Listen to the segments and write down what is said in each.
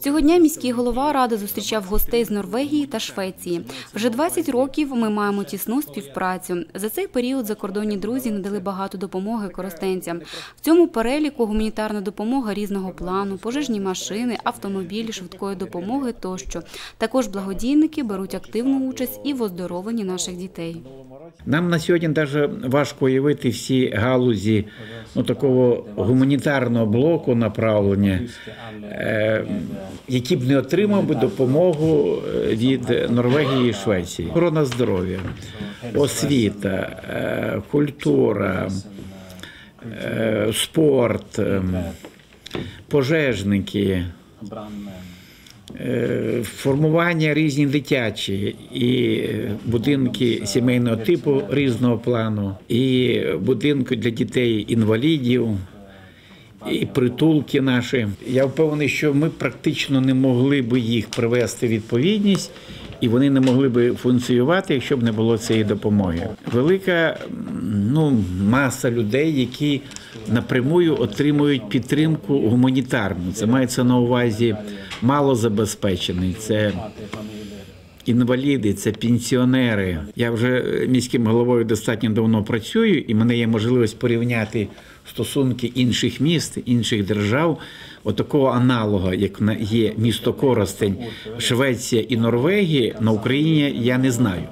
Цього дня міський голова ради зустрічав гостей з Норвегії та Швеції. Вже 20 років ми маємо тісну співпрацю. За цей період закордонні друзі надали багато допомоги коростенцям. В цьому переліку гуманітарна допомога різного плану, пожежні машини, автомобілі, швидкої допомоги тощо. Також благодійники беруть активну участь і в оздоровленні наших дітей. Нам на сьогодні навіть важко уявити всі галузі ну, такого гуманітарного блоку направлення, е, які б не отримав би допомогу е, від Норвегії і Швеції. Охорона здоров'я, освіта, е, культура, спорт, е, пожежники. Е, Формування різні дитячі і е, будинки сімейного типу різного плану, і будинки для дітей інвалідів, і притулки наші. Я впевнений, що ми практично не могли би їх привести в відповідність, і вони не могли би функціонувати, якщо б не було цієї допомоги. Велика ну, маса людей, які напрямую отримують підтримку гуманітарну. Це мається на увазі малозабезпечений, це інваліди, це пенсіонери. Я вже міським головою достатньо давно працюю, і мене є можливість порівняти стосунки інших міст, інших держав. Отакого аналога, як є місто Коростень, Швеція і Норвегія, на Україні я не знаю.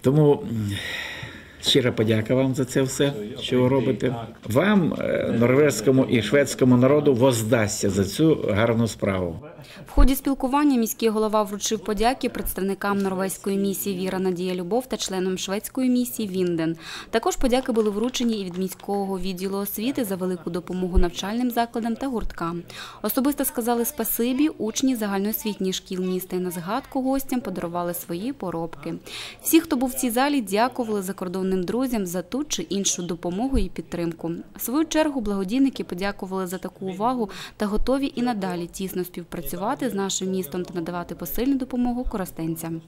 Тому щира подяка вам за це все, що ви робите. Вам, е, норвезькому і шведському народу, воздасться за цю гарну справу. В ході спілкування міський голова вручив подяки представникам норвезької місії Віра Надія Любов та членам шведської місії Вінден. Також подяки були вручені і від міського відділу освіти за велику допомогу навчальним закладам та гурткам. Особисто сказали спасибі учні загальноосвітніх шкіл міста і на згадку гостям подарували свої поробки. Всі, хто був в цій залі, дякували закордонним друзям за ту чи іншу допомогу і підтримку. В свою чергу благодійники подякували за таку увагу та готові і надалі тісно співпрацювати з нашим містом та надавати посильну допомогу коростенцям.